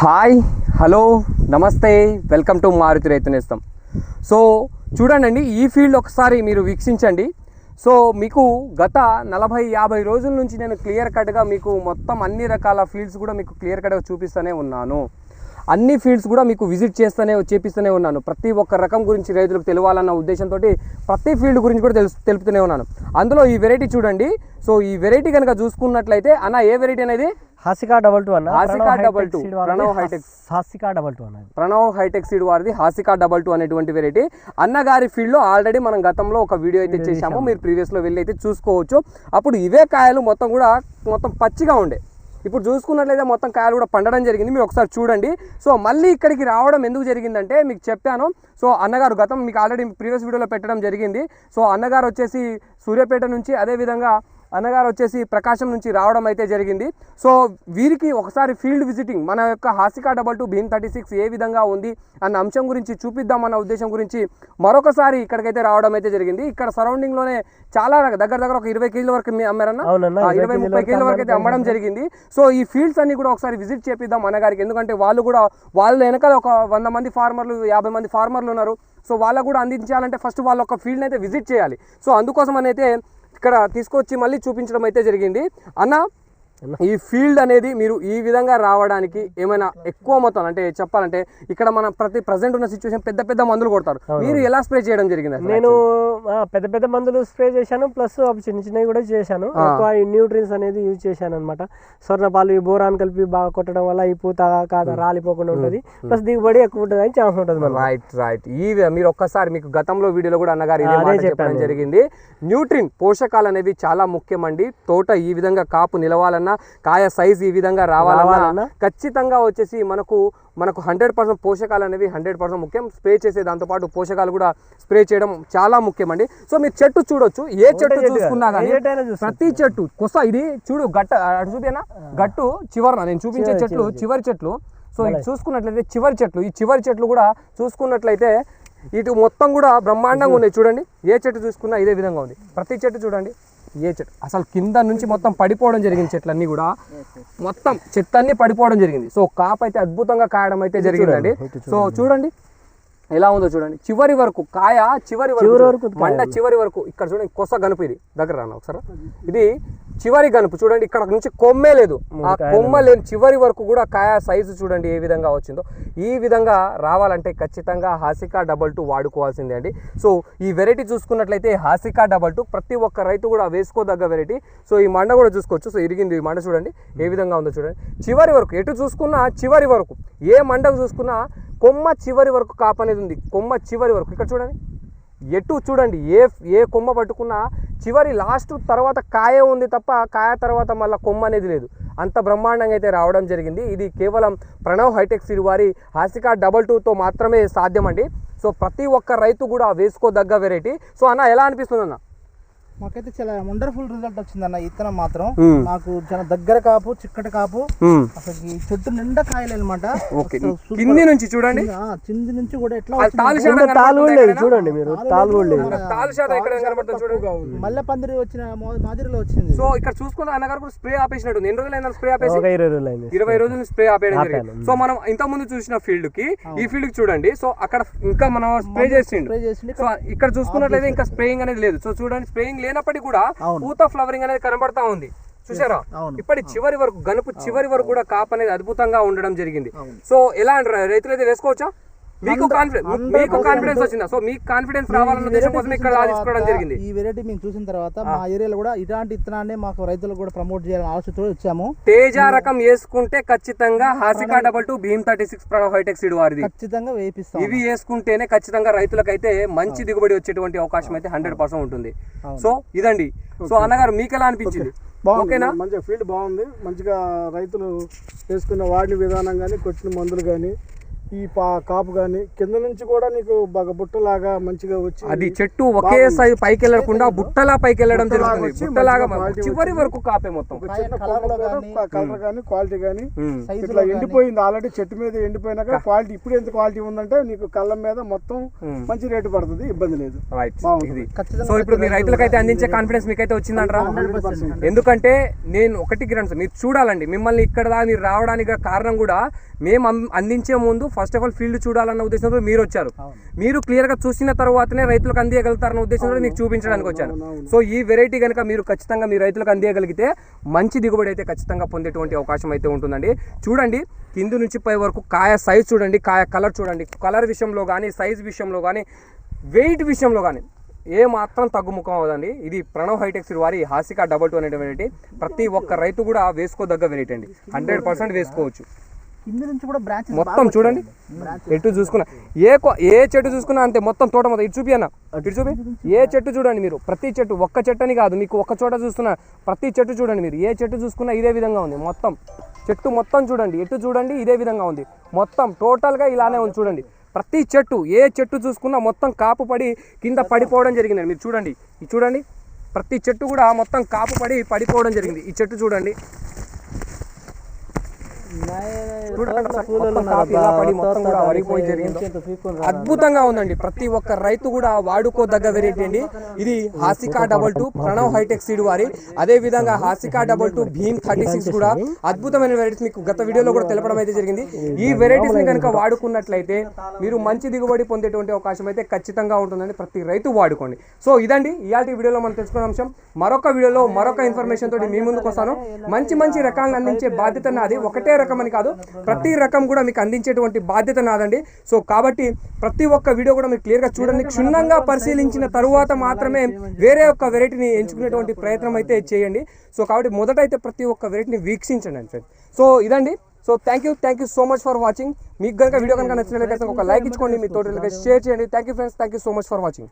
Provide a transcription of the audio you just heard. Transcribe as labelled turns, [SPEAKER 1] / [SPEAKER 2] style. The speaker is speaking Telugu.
[SPEAKER 1] హాయ్ హలో నమస్తే welcome to Maruthi Raithu Nestham. So చూడండి ఈ ఫీల్డ్ ఒకసారి మీరు వీక్షించండి. సో మీకు గత నలభై యాభై రోజుల నుంచి నేను క్లియర్ కట్గా మీకు మొత్తం అన్ని రకాల ఫీల్డ్స్ కూడా మీకు క్లియర్ కట్గా చూపిస్తూనే ఉన్నాను. అన్ని ఫీల్డ్స్ కూడా మీకు విజిట్ చేస్తూనే చేపిస్తూనే ఉన్నాను. ప్రతి ఒక్క రకం గురించి రైతులకు తెలియాలన్న ఉద్దేశంతో ప్రతి ఫీల్డ్ గురించి కూడా తెలుసు తెలుపుతూనే ఉన్నాను. అందులో ఈ వెరైటీ చూడండి. సో ఈ వెరైటీ కనుక చూసుకున్నట్లయితే అన్న ఏ వెరైటీ అనేది?
[SPEAKER 2] హాసికా డబల్ టూ అన్న.
[SPEAKER 1] Hasika
[SPEAKER 2] Pranav
[SPEAKER 1] double
[SPEAKER 2] hitech
[SPEAKER 1] two, Pranav hitech.
[SPEAKER 2] Hasika double two అన్నది.
[SPEAKER 1] ప్రణవ్ హైటెక్ సీడ్ వారిది హాసికా డబల్ టూ అనేటువంటి వెరైటీ అన్నగారి ఫీల్డ్లో ఆల్రెడీ మనం గతంలో ఒక వీడియో అయితే చేశాము. మీరు ప్రీవియస్లో వెళ్ళి అయితే చూసుకోవచ్చు. అప్పుడు ఇవే కాయలు మొత్తం కూడా మొత్తం పచ్చిగా ఉండే. ఇప్పుడు చూసుకున్నట్లయితే మొత్తం కాయలు కూడా పండడం జరిగింది. మీరు ఒకసారి చూడండి. సో మళ్ళీ ఇక్కడికి రావడం ఎందుకు జరిగిందంటే మీకు చెప్పాను. సో అన్నగారు గతం మీకు ఆల్రెడీ ప్రీవియస్ వీడియోలో పెట్టడం జరిగింది. సో అన్నగారు వచ్చేసి సూర్యాపేట నుంచి అదేవిధంగా అన్నగారు వచ్చేసి ప్రకాశం నుంచి రావడం అయితే జరిగింది. సో వీరికి ఒకసారి ఫీల్డ్ విజిటింగ్ మన యొక్క Hasika double two Bheem thirty six ఏ విధంగా ఉంది అన్న అంశం గురించి చూపిద్దామన్న ఉద్దేశం గురించి మరొకసారి ఇక్కడికైతే రావడం అయితే జరిగింది. ఇక్కడ సరౌండింగ్లోనే చాలా దగ్గర దగ్గర ఒక ఇరవై కేజీల వరకు అమ్మారన్న?
[SPEAKER 2] ఇరవై
[SPEAKER 1] ముప్పై కేజీల వరకు అయితే
[SPEAKER 2] అమ్మడం
[SPEAKER 1] జరిగింది. సో ఈ ఫీల్డ్స్ అన్ని కూడా ఒకసారి విజిట్ చేపిద్దాం అన్నగారికి. ఎందుకంటే వాళ్ళు కూడా వాళ్ళ వెనకాల ఒక వంద మంది ఫార్మర్లు యాభై మంది ఫార్మర్లు ఉన్నారు. సో వాళ్ళకు కూడా అందించాలంటే ఫస్ట్ వాళ్ళ ఒక ఫీల్డ్ అయితే విజిట్ చేయాలి. సో అందుకోసం అయితే ఇక్కడ తీసుకొచ్చి మళ్ళీ చూపించడం అయితే జరిగింది. అన్న ఈ ఫీల్డ్ అనేది మీరు ఈ విధంగా రావడానికి ఏమైనా ఎక్కువ మొత్తం అంటే చెప్పాలంటే ఇక్కడ మనం ప్రతి ప్రజెంట్ ఉన్న సిచ్యువేషన్ పెద్ద పెద్ద మందులు కొడతారు. మీరు ఎలా స్ప్రే చేయడం జరిగింది?
[SPEAKER 2] నేను పెద్ద పెద్ద మందులు స్ప్రే చేశాను ప్లస్ అవి చిన్న చిన్నవి కూడా చేశాను. ఎక్కువ న్యూట్రియన్స్ అనేది యూజ్ చేశాను అనమాట స్వర్ణపాలు ఈ బోరాన్ కలిపి బాగా కొట్టడం వల్ల ఈ పూత కాద రాలిపోకుండా ఉంటుంది. ప్లస్ దిగుబడి ఎక్కువ ఉంటుంది అని ఛాన్స్ ఉంటుంది
[SPEAKER 1] రైట్ రైట్ ఈ మీరు ఒక్కసారి మీకు గతంలో వీడియోలో కూడా అన్నగారు ఇదే చెప్పడం. జరిగింది. న్యూట్రిన్ పోషకాలు అనేవి చాలా ముఖ్యమండి. తోట ఈ విధంగా కాపు నిలవాలన్నా కాయ సైజ్ ఈ విధంగా రావాలన్నా
[SPEAKER 2] రావాలన్నా?
[SPEAKER 1] ఖచ్చితంగా వచ్చేసి మనకు మనకు హండ్రెడ్ పర్సెంట్ పోషకాలు అనేవి హండ్రెడ్ పర్సెంట్ ముఖ్యం. స్ప్రే చేసే దాంతోపాటు పోషకాలు కూడా స్ప్రే చేయడం చాలా ముఖ్యమండి. సో మీరు చెట్టు చూడొచ్చు. ఏ చెట్టు చూసుకున్నా కానీ. ప్రతి చెట్టు కొస ఇది చూడు గట్ట అటు చూపినా గట్టు చివరన. నేను చూపించే చెట్లు
[SPEAKER 2] చివరి.
[SPEAKER 1] చివరి చెట్లు. సో ఇది చూసుకున్నట్లయితే చివరి చెట్లు. ఈ చివరి చెట్లు కూడా చూసుకున్నట్లయితే ఇటు మొత్తం కూడా బ్రహ్మాండంగా ఉన్నాయి. చూడండి. ఏ చెట్టు చూసుకున్నా ఇదే విధంగా ఉంది. ప్రతి చెట్టు చూడండి. ఏ చెట్టు అసలు కింద నుంచి మొత్తం పడిపోవడం జరిగింది చెట్లన్నీ కూడా. మొత్తం చెట్టు అన్ని పడిపోవడం జరిగింది. సో కాపు అయితే అద్భుతంగా కాయడం అయితే జరిగిందండి. సో చూడండి. ఎలా ఉందో చూడండి. చివరి వరకు కాయ చివరి వరకు మండ చివరి వరకు ఇక్కడ చూడండి కొస గనుపు ఇది. దగ్గర రాను ఒకసారి? ఇది చివరి గనుపు. చూడండి ఇక్కడ నుంచి కొమ్మే లేదు. ఆ కొమ్మ లేని చివరి వరకు కూడా కాయ సైజు చూడండి ఏ విధంగా వచ్చిందో. ఈ విధంగా రావాలంటే ఖచ్చితంగా హాసికా డబల్ టూ వాడుకోవాల్సిందే అండి. సో ఈ వెరైటీ చూసుకున్నట్లయితే హాసికా డబల్ టూ ప్రతి ఒక్క రైతు కూడా వేసుకోదగ్గ వెరైటీ సో ఈ మండ కూడా చూసుకోవచ్చు. సో ఇరిగింది ఈ మండ చూడండి. ఏ విధంగా ఉందో చూడండి. చివరి వరకు ఎటు చూసుకున్నా చివరి వరకు ఏ మండకు చూసుకున్నా కొమ్మ చివరి వరకు కాపు అనేది ఉంది. కొమ్మ చివరి వరకు. ఇక్కడ చూడండి. ఎటు చూడండి. ఏ ఏ కొమ్మ పట్టుకున్నా చివరి లాస్ట్ తర్వాత కాయ ఉంది తప్ప కాయ తర్వాత మళ్ళీ కొమ్మ అనేది లేదు. అంత బ్రహ్మాండంగా అయితే రావడం జరిగింది. ఇది కేవలం ప్రణవ్ హైటెక్ సిరి వారి హాసికా డబల్ టూతో మాత్రమే సాధ్యమండి. సో ప్రతి ఒక్క రైతు కూడా వేసుకోదగ్గ వెరైటీ సో అన్న ఎలా అనిపిస్తుంది అన్న?
[SPEAKER 3] మాకైతే చాలా వండర్ఫుల్ రిజల్ట్ వచ్చిందన్న ఈ ఇత్తనం మాత్రం.
[SPEAKER 1] మ్మ్.
[SPEAKER 3] నాకు చాలా దగ్గర కాపు చిక్కటి కాపు. అసలు ఈ చెట్టు నిండా కాయలు అనమాట
[SPEAKER 1] ఓకే కింది నుంచి చూడండి.
[SPEAKER 3] చింది నుంచి కూడా ఎట్లా
[SPEAKER 2] కింద చూడండి మీరు
[SPEAKER 3] మల్లె పందిరి వచ్చిన మాదిరిలో వచ్చింది.
[SPEAKER 1] సో ఇక్కడ చూసుకున్న అన్నగారు కూడా స్ప్రే ఆపేసినట్టు ఎన్ని రోజులు స్ప్రే ఆపేసి?
[SPEAKER 2] ఇరవై రోజులు అయింది.
[SPEAKER 1] ఇరవై రోజులు స్ప్రే ఆపేయడం. జరిగింది. సో మనం ఇంత ముందు చూసిన ఫీల్డ్కి ఈ ఫీల్డ్కి చూడండి. సో అక్కడ ఇంకా మనం స్ప్రే చేసిండు.
[SPEAKER 3] స్ప్రే చేసిండు.
[SPEAKER 1] సో ఇక్కడ చూసుకున్నట్లయితే ఇంకా స్ప్రేయింగ్ అనేది లేదు. సో చూడండి స్ప్రేయింగ్ లేనప్పటికీ కూడా. పూత ఫ్లవరింగ్ అనేది కనబడతా ఉంది. చూసారా. ఇప్పటి చివరి వరకు గనుపు చివరి వరకు కూడా కాప్ అనేది అద్భుతంగా ఉండడం జరిగింది. సో ఎలా అంటారు? రైతులు అయితే వేసుకోవచ్చా? మీకు కాన్ఫిడెన్స్ మీకు కాన్ఫిడెన్స్ వచ్చిందా? సో మీకు కాన్ఫిడెన్స్ రావాలన్న ఉద్దేశం కోసం ఇక్కడ తీసుకోవడం జరిగింది.
[SPEAKER 3] ఈ వెరైటీ మేము చూసిన తర్వాత మా ఏరియాలో కూడా ఇలాంటి ఇత్తనాన్ని మాకు రైతులకు కూడా ప్రమోట్ చేయాలని ఆలోచనతో వచ్చాము.
[SPEAKER 1] తేజ రకం వేసుకుంటే ఖచ్చితంగా Hasika double two Bheem thirty six hitech seed వారిది.
[SPEAKER 3] ఖచ్చితంగా వేపిస్తాం
[SPEAKER 1] ఇవి వేసుకుంటేనే ఖచ్చితంగా రైతులకైతే మంచి దిగుబడి వచ్చేటువంటి అవకాశం అయితే హండ్రెడ్ పర్సెంట్ ఉంటుంది. సో ఇదండి. సో అన్నగారు మీకు ఎలా అనిపించింది ఓకేనా?
[SPEAKER 4] మంచిగా ఫీల్డ్ బాగుంది. మంచిగా రైతులు వేసుకున్న వాడిన విధానం కానీ కొట్టిన మందులు కానీ ఈ పా కాపు కానీ కింద నుంచి కూడా నీకు బాగా బుట్టలాగా మంచిగా వచ్చి
[SPEAKER 1] అది చెట్టు ఒకే సైజు పైకి వెళ్ళకుండా బుట్టలా పైకి వెళ్ళడం జరుగుతుంది బుట్టలాగా చివరి వరకు కాపే మొత్తం.
[SPEAKER 4] కలర్ కానీ క్వాలిటీ కానీ ఇట్లా ఎండిపోయింది. ఆల్రెడీ చెట్టు మీద ఎండిపోయినాక క్వాలిటీ ఇప్పుడు ఎంత క్వాలిటీ ఉందంటే నీకు కళ్ళ మీద మొత్తం. మంచి రేటు పడుతుంది. ఇబ్బంది లేదు.
[SPEAKER 1] సో ఇప్పుడు మీ రైతులకైతే అందించే కాన్ఫిడెన్స్ మీకైతే వచ్చిందంటారా?
[SPEAKER 4] 100%.
[SPEAKER 1] ఎందుకంటే నేను ఒకటి సార్ మీరు చూడాలండి. మిమ్మల్ని ఇక్కడ మీరు రావడానికి కారణం కూడా మేము అందించే ముందు ఫస్ట్ ఆఫ్ ఆల్ ఫీల్డ్ చూడాలన్న ఉద్దేశంతో మీరు వచ్చారు. మీరు క్లియర్గా చూసిన తర్వాతనే రైతులకు అందియగలుగుతారన్న ఉద్దేశంతో మీకు చూపించడానికి వచ్చాను. సో ఈ వెరైటీ కనుక మీరు ఖచ్చితంగా మీ రైతులకు అందియగలిగితే మంచి దిగుబడి అయితే ఖచ్చితంగా పొందేటువంటి అవకాశం అయితే ఉంటుందండి. చూడండి కింది నుంచి పై వరకు కాయ సైజ్ చూడండి కాయ కలర్ చూడండి. కలర్ విషయంలో కానీ సైజ్ విషయంలో కానీ వెయిట్ విషయంలో కానీ ఏ మాత్రం తగ్గుముఖం అవదండి ఇది ప్రణవ్ హైటెక్స్ వారి హాసిక డబల్ టూ అనేటువంటి ప్రతి ఒక్క రైతు కూడా వేసుకోదగ్గ వెరైటీ అండి. హండ్రెడ్ పర్సెంట్ వేసుకోవచ్చు.
[SPEAKER 3] కింద నుంచి కూడా బ్రాంచెస్
[SPEAKER 1] మొత్తం చూడండి. ఎటు చూసుకున్నా ఏ ఏ చెట్టు చూసుకున్నా అంతే మొత్తం తోట మొత్తం. ఇటు చూపి అన్న ఇటు చూపి. ఏ చెట్టు చూడండి మీరు ప్రతి చెట్టు ఒక్క చెట్టు అని కాదు మీకు ఒక్క చోట చూస్తున్నా ప్రతి చెట్టు చూడండి మీరు. ఏ చెట్టు చూసుకున్నా ఇదే విధంగా ఉంది మొత్తం. చెట్టు మొత్తం చూడండి ఎటు చూడండి ఇదే విధంగా ఉంది. మొత్తం టోటల్గా ఇలానే ఉంది చూడండి. ప్రతి చెట్టు ఏ చెట్టు చూసుకున్నా మొత్తం కాపు పడి కింద పడిపోవడం జరిగిందండి. మీరు చూడండి ఇది చూడండి. ప్రతి చెట్టు కూడా మొత్తం కాపు పడి పడిపోవడం జరిగింది. ఈ చెట్టు చూడండి చూడండి సార్, మొత్తం కాపు ఇలా పడి మొత్తం కూడా వరిగిపోయి జరిగిందో. అద్భుతంగా ఉందండి. ప్రతి ఒక్క రైతు కూడా వాడుకోదగ్గ వెరైటీ అండి. ఇది Hasika double two Pranav hitech seed వారి. అదే విధంగా Hasika double two Bheem thirty six కూడా అద్భుతమైన వెరైటీస్ మీకు గత వీడియోలో కూడా తెలపడం అయితే జరిగింది. ఈ వెరైటీస్ని కనుక వాడుకున్నట్లయితే మీరు మంచి దిగుబడి పొందేటువంటి అవకాశం అయితే ఖచ్చితంగా ఉంటుందండి. ప్రతి రైతు వాడుకోండి. సో ఇదండి ఇలాంటి వీడియోలో మనం తెలుసుకున్న అంశం. మరొక వీడియోలో మరొక ఇన్ఫర్మేషన్ తోటి మీ ముందుకు వస్తాను. మంచి మంచి రకాలను అందించే బాధ్యత నాది. ఒకటే రకం అని కాదు ప్రతి రకం కూడా మీకు అందించేటువంటి బాధ్యత నాదండి. సో కాబట్టి ప్రతి ఒక్క వీడియో కూడా మీరు క్లియర్గా చూడండి. క్షుణ్ణంగా పరిశీలించిన తరువాత మాత్రమే వేరే ఒక్క వెరైటీని ఎంచుకునేటువంటి ప్రయత్నం అయితే చేయండి. సో కాబట్టి మొదట అయితే ప్రతి ఒక్క వెరైటీని వీక్షించండి అండి ఫ్రెండ్స్. సో ఇదండి. So thank you thank you so much for watching మీకు కనుక వీడియో కనుక నచ్చినట్లయితే ఒక లైక్ ఇచ్చుకోండి మీ తోటి షేర్ చేయండి. Thank you friends thank you so much for watching